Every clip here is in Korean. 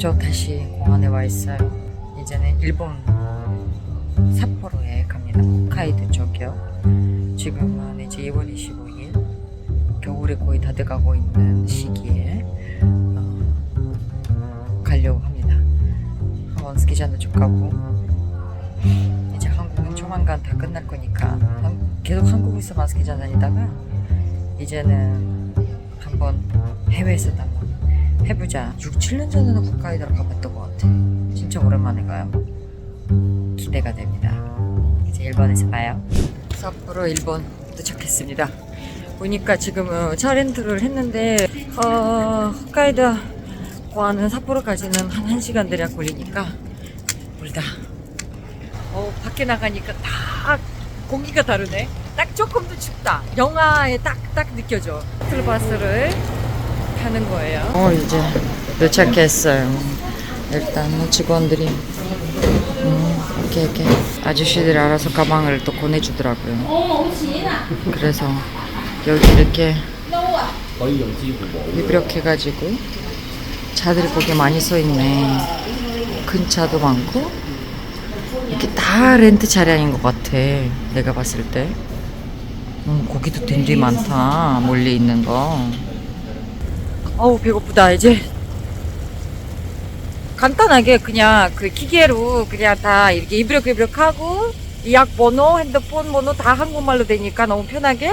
저 다시 공항에 와 있어요. 이제는 일본 삿포로에 갑니다. 홋카이도 쪽이요. 지금은 이제 2월 25일 겨울에 거의 다 돼가고 있는 시기에 어, 가려고 합니다. 한번 스키장도 좀 가고 이제 한국은 조만간 다 끝날 거니까 한- 계속 한국에서만 스키장 다니다가 이제는 한번 해외에서도 한번 해보자. 6, 7년 전에는 홋카이도로 가봤던 것 같아. 진짜 오랜만에 가요. 기대가 됩니다. 이제 일본에서 봐요. 삿포로 일본 도착했습니다. 보니까 지금 어, 차 렌트를 했는데 어, 홋카이도 공항은 삿포로까지는 한 1시간 대략 걸리니까 멀다. 어, 밖에 나가니까 딱 공기가 다르네. 딱 조금 더 춥다. 영화에 딱, 딱 느껴져. 트루바스를 타는 거예요. 어, 이제 도착했어요. 일단 뭐 직원들이 음, 이렇게 이렇게 아저씨들이 알아서 가방을 또 보내주더라고요. 그래서 여기 이렇게 입력해가지고 차들이 거기 많이 서 있네. 큰 차도 많고 이게 다 렌트 차량인 것 같아. 내가 봤을 때. 음, 고기도 굉장히 많다. 멀리 있는 거. 어우 배고프다 이제 간단하게 그냥 그 기계로 그냥 다 이렇게 입력 입력하고 예약 번호, 핸드폰 번호 다 한국말로 되니까 너무 편하게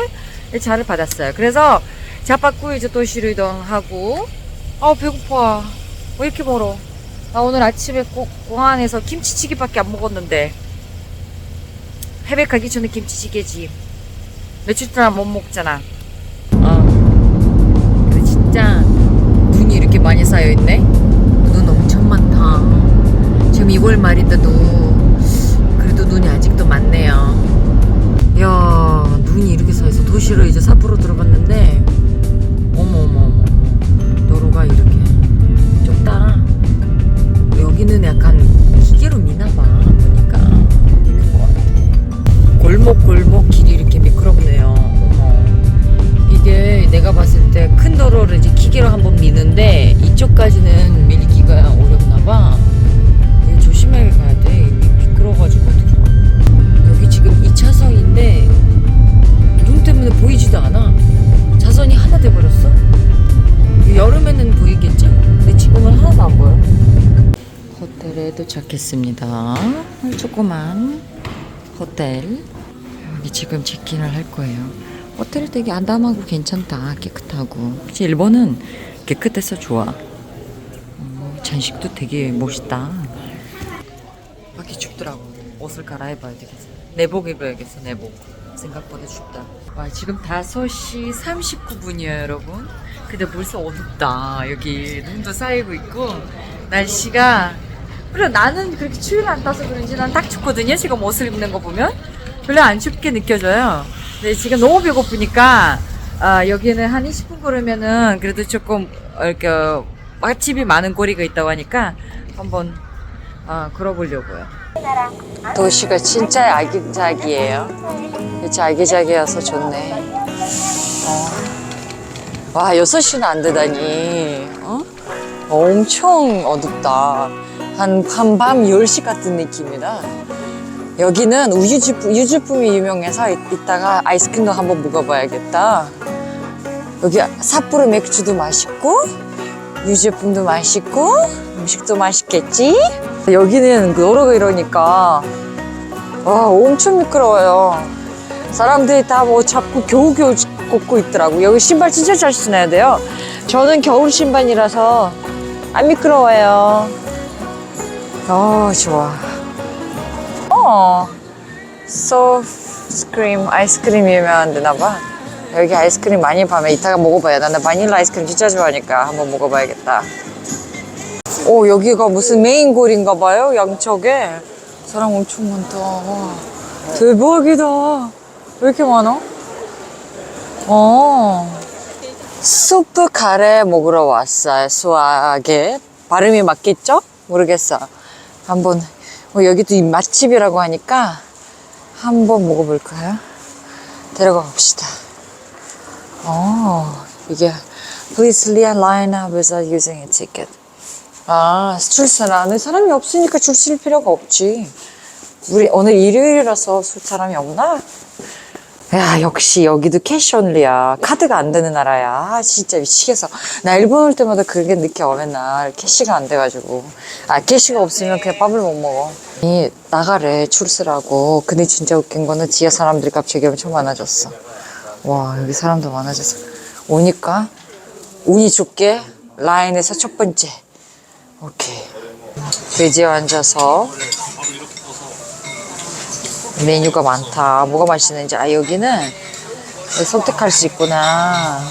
차를 받았어요. 그래서 차 받고 이제 도시로 이동하고 아 배고파. 왜 이렇게 멀어? 나 오늘 아침에 꼭 공항에서 김치찌개밖에 안 먹었는데 해외 가기 전에 김치찌개지. 며칠 동안 못 먹잖아. 많이 쌓여 있네. 눈 엄청 많다. 지금 2월 말인데도 그래도 눈이 아직도 많네요. 야, 눈이 이렇게 쌓여서 도시로 이제 삿포로 들어갔는데 어머 어머 도로가 이렇게 좁다. 여기는 약간 기계로 미나 봐 보니까 미는 것 같아. 골목 골목 길이 내가 봤을 때 큰 도로를 이제 기계로 한번 미는데 이쪽까지는 밀기가 어렵나 봐. 조심하게 가야 돼. 미끄러워가지고 가. 여기 지금 2차선인데 눈 때문에 보이지도 않아. 차선이 하나 돼버렸어. 여름에는 보이겠죠? 근데 지금은 하나도 안 보여. 호텔에 도착했습니다. 조그만 호텔. 여기 지금 체킹을 할 거예요. 호텔 되게 아담하고 괜찮다. 깨끗하고. 그치, 일본은 깨끗해서 좋아. 어, 잔식도 되게 멋있다. 밖이 춥더라고. 옷을 갈아입어야 되겠어. 내복 입어야겠어, 내복. 생각보다 춥다. 와, 지금 5시 39분이에요, 여러분. 근데 벌써 어둡다. 여기 눈도 쌓이고 있고, 날씨가. 그래, 나는 그렇게 추위를 안 타서 그런지 난 딱 춥거든요. 지금 옷을 입는 거 보면. 별로 안 춥게 느껴져요. 근데 지금 너무 배고프니까, 아, 여기는 한 20분 걸으면은 그래도 조금, 어, 이렇게, 맛집이 많은 거리가 있다고 하니까 한번, 아, 걸어보려고요. 도시가 진짜 아기자기해요. 아기자기여서 좋네. 어. 와, 6시는 안 되다니. 어? 엄청 어둡다. 한, 한밤 10시 같은 느낌이다. 여기는 우유제품, 유제품이 유명해서 이- 이따가 아이스크림도 한번 먹어봐야겠다. 여기 삿포로 맥주도 맛있고, 유제품도 맛있고, 음식도 맛있겠지? 여기는 도로가 이러니까, 와, 엄청 미끄러워요. 사람들이 다 뭐 잡고 겨우겨우 걷고 있더라고. 여기 신발 진짜 잘 신어야 돼요. 저는 겨울 신발이라서 안 미끄러워요. 어, 좋아. 어, 소프트크림 아이스크림 유명한 데나 봐. 여기 아이스크림 많이 파면 이따가 먹어봐야 나는 바닐라 아이스크림 진짜 좋아하니까 한번 먹어봐야겠다. 오, 여기가 무슨 메인골인가 봐요, 양쪽에. 사람 엄청 많다. 와, 대박이다. 왜 이렇게 많아? 어. 수프 카레 먹으러 왔어요, 수학에. 발음이 맞겠죠? 모르겠어. 한번, 어, 여기도 이 맛집이라고 하니까 한번 먹어볼까요? 데려가 봅시다. 어, 이게 Please line up without using a ticket. 아, 출산하는 사람이 없으니까 줄 쓸 필요가 없지. 우리 오늘 일요일이라서 술 사람이 없나? 야, 역시 여기도 캐시 온리야. 카드가 안 되는 나라야. 아, 진짜 미치겠어. 나 일본 올 때마다 그게 느껴, 맨날. 캐시가 안 돼가지고. 아, 캐시가 없으면 그냥 밥을 못 먹어. 이, 나가래, 출세라고. 근데 진짜 웃긴 거는 뒤에 사람들이 갑자기 엄청 많아졌어. 와, 여기 사람도 많아졌어. 오니까, 운이 좋게, 라인에서 첫 번째. 오케이. 돼지에 앉아서, 메뉴가 많다. 뭐가 맛있는지. 아, 여기는 선택할 수 있구나.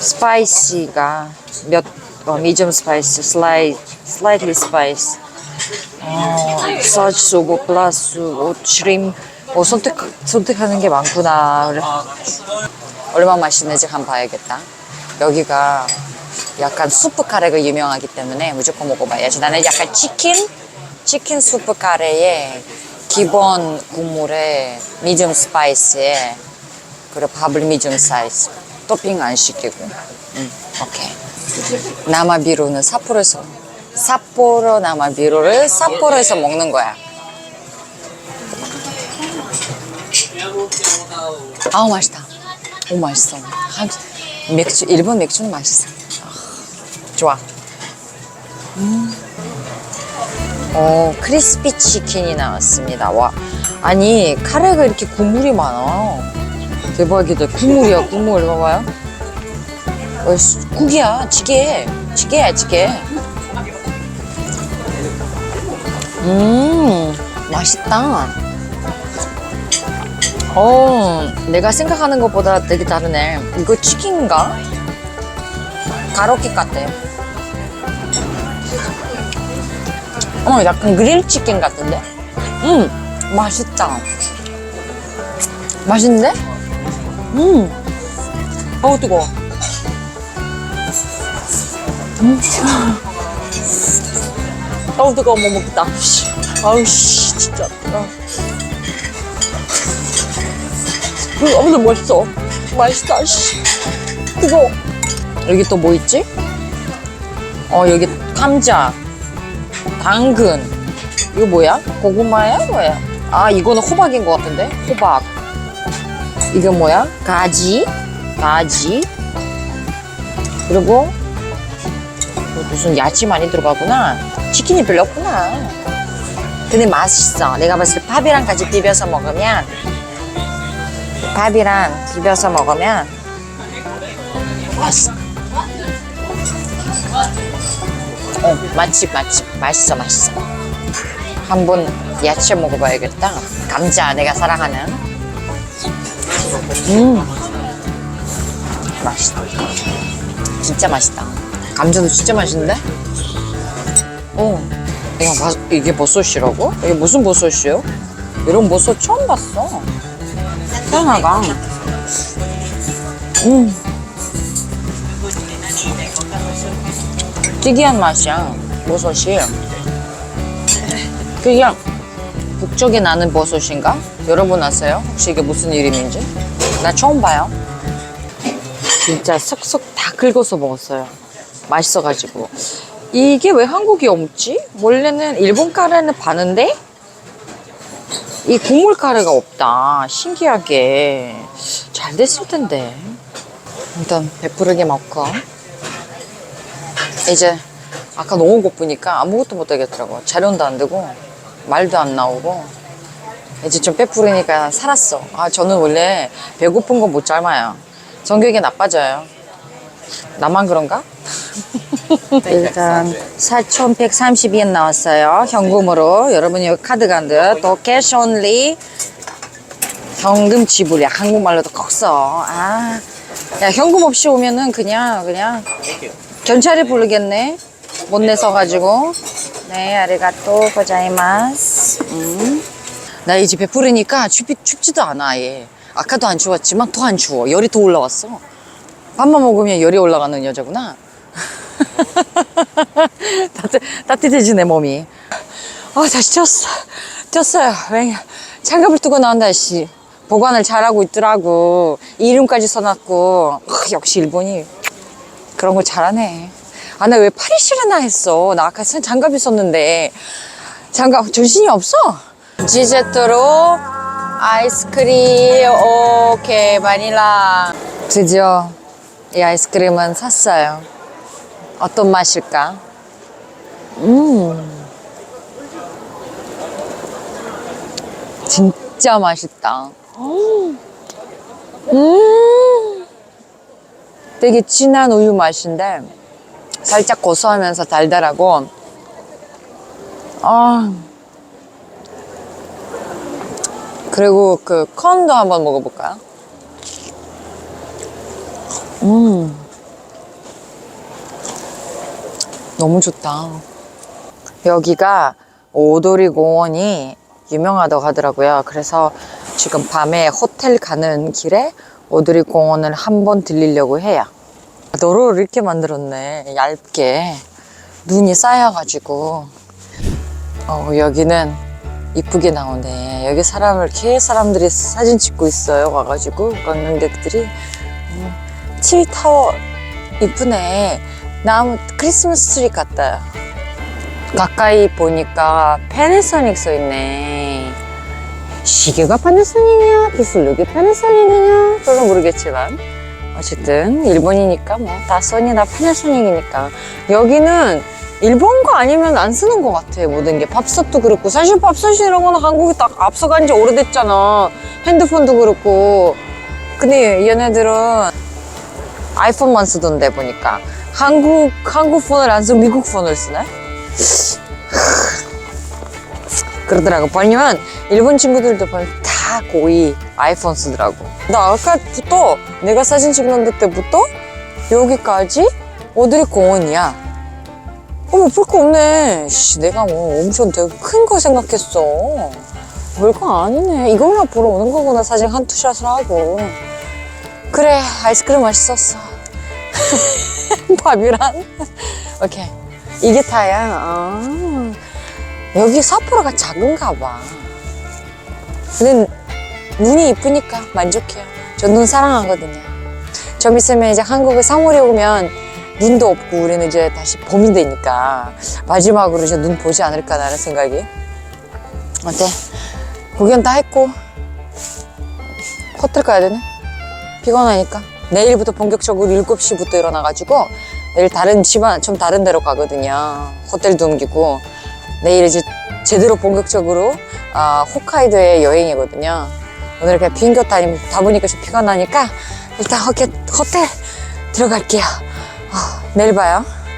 스파이시가 몇, 어, 미디엄 스파이스, 슬라이, 슬라이틀리 스파이스. 어, 서지 소고 플러스, 뭐, 슈림, 뭐, 선택, 선택하는 게 많구나. 그래. 얼마나 맛있는지 한번 봐야겠다. 여기가 약간 수프 카레가 유명하기 때문에 무조건 먹어봐야지. 나는 약간 치킨? 치킨 수프 카레에 기본 국물에 미디엄 스파이스에 그리고 밥을 미디엄 사이즈. 토핑 안 시키고. 응, 오케이. 나마비로는 삿포로에서 삿포로 나마비로를 삿포로에서 먹는 거야. 아우 맛있다. 오 맛있어. 한- 맥주 일본 맥주는 맛있어. 아, 좋아 어, 크리스피 치킨이 나왔습니다. 와. 아니, 카레가 이렇게 국물이 많아. 대박이다. 국물이야, 국물. 봐봐요. 어, 수- 국이야, 찌개. 찌개야, 찌개. 음, 맛있다. 어, 내가 생각하는 것보다 되게 다르네. 이거 치킨인가? 가로케 같아. 어, 약간 그릴 치킨 같은데? 음, 맛있다. 맛있는데? 음, 어우, 뜨거워. 음. 어우, 뜨거워, 못 먹겠다. 아우, 씨, 진짜. 어. 음, 어, 근데 맛있어. 맛있다, 씨. 뜨거워. 여기 또 뭐 있지? 어, 여기 감자. 당근. 이거 뭐야? 고구마야? 뭐야? 아, 이거는 호박인 것 같은데? 호박. 이거 뭐야? 가지. 가지. 그리고 뭐 무슨 야채 많이 들어가구나. 치킨이 별로 없구나. 근데 맛있어. 내가 봤을 때 밥이랑 같이 비벼서 먹으면 밥이랑 비벼서 먹으면 맛있어. 어, 맛집, 맛집. 맛있어, 맛있어. 한번 야채 먹어봐야겠다. 감자, 내가 사랑하는. 음. 맛있다. 진짜 맛있다. 감자도 진짜 맛있는데? 어. 이거 마, 이게 버섯이라고? 이게 무슨 버섯이에요? 이런 버섯 처음 봤어. 희한하다. 음. 특이한 맛이야 버섯이 그냥 북쪽에 나는 버섯인가? 여러분 아세요? 혹시 이게 무슨 이름인지? 나 처음 봐요 진짜 석석 다 긁어서 먹었어요 맛있어가지고 이게 왜 한국에 없지? 원래는 일본 카레는 파는데 이 국물 카레가 없다 신기하게 잘 됐을 텐데 일단 배부르게 먹고 이제 아까 너무 고프니까 아무것도 못 하겠더라고. 자련도 안 되고 말도 안 나오고 이제 좀 빼부르니까 살았어. 아 저는 원래 배고픈 건못 참아요. 성격이 나빠져요. 나만 그런가? 일단 4,130엔 나왔어요. 현금으로 여러분이 여기 안 돼. 또 캐시 온리 현금 지불이야. 한국말로도 꼭 써. 아, 야 현금 없이 오면은 그냥 그냥 경찰이 부르겠네. 못 내서 가지고. 네, 아리가또 고자이마스. 음. 나 이제 베푸르니까 춥, 춥지도 않아, 아예. 아까도 안 추웠지만 더 안 추워. 열이 더 올라왔어. 밥만 먹으면 열이 올라가는 여자구나. 따뜻, 따뜻해지, 내 몸이. 아, 다시 쪘어. 쪘어요. 왜, 장갑을 뜨고 나온다, 씨. 보관을 잘하고 있더라고. 이름까지 써놨고. 아, 역시 일본이 그런 거 잘하네. 아, 나 왜 파리시르나 했어? 나 아까 산- 장갑 있었는데. 장갑, 정신이 없어? 지제트로 아이스크림, 오케이, 바닐라. 드디어 이 아이스크림은 샀어요. 어떤 맛일까? 음. 진짜 맛있다. 음. 되게 진한 우유 맛인데 살짝 고소하면서 달달하고 아 그리고 그 컨도 한번 먹어볼까요? 음 너무 좋다. 여기가 오도리 공원이 유명하다고 하더라고요. 그래서 지금 밤에 호텔 가는 길에 오도리 공원을 한 번 들리려고 해요. 도로를 이렇게 만들었네. 얇게. 눈이 쌓여가지고. 어, 여기는 이쁘게 나오네. 여기 사람을, 개 사람들이 사진 찍고 있어요. 와가지고, 관광객들이. 어, 칠타워 이쁘네. 나무 크리스마스 트리 같다. 가까이 보니까 패나소닉 써있네. 시계가 패나소닉이냐, 기술력이 패나소닉이냐, 별로 모르겠지만. 어쨌든, 일본이니까 뭐, 다 소니, 다 패나소닉이니까. 여기는 일본 거 아니면 안 쓰는 것 같아, 모든 게. 밥솥도 그렇고. 사실 밥솥 이런 거는 한국이 딱 앞서간 지 오래됐잖아. 핸드폰도 그렇고. 근데 얘네들은 아이폰만 쓰던데 보니까. 한국, 한국 폰을 안 쓰고 미국 폰을 쓰네? 그러더라고. 보면 일본 친구들도 보면 다 거의 아이폰 쓰더라고. 나 아까부터 내가 사진 찍는 때부터 여기까지 오드리 공원이야. 어머 볼거 없네. 씨, 내가 뭐 엄청 되게 큰 거 생각했어. 별거 아니네. 이거만 보러 오는 거구나. 사진 한 투샷을 하고. 그래 아이스크림 맛있었어. 밥이랑. 오케이. 이게 다야. 아. 여기 삿포로가 작은가 봐. 근데 눈이 이쁘니까 만족해요. 저눈 사랑하거든요. 좀 있으면 이제 한국에 3월에 오면 눈도 없고 우리는 이제 다시 봄이 되니까 마지막으로 이제 눈 보지 않을까라는 생각이. 어때? 구경 다 했고 호텔 가야 되네. 피곤하니까. 내일부터 본격적으로 7시부터 일어나가지고 내일 다른 집안 좀 다른 데로 가거든요. 호텔도 옮기고 내일 이제 제대로 본격적으로 아, 홋카이도에 여행이거든요. 오늘 그냥 비행기 타니 다 보니까 좀 피곤하니까 일단 호텔, 들어갈게요. 아, 내일 봐요.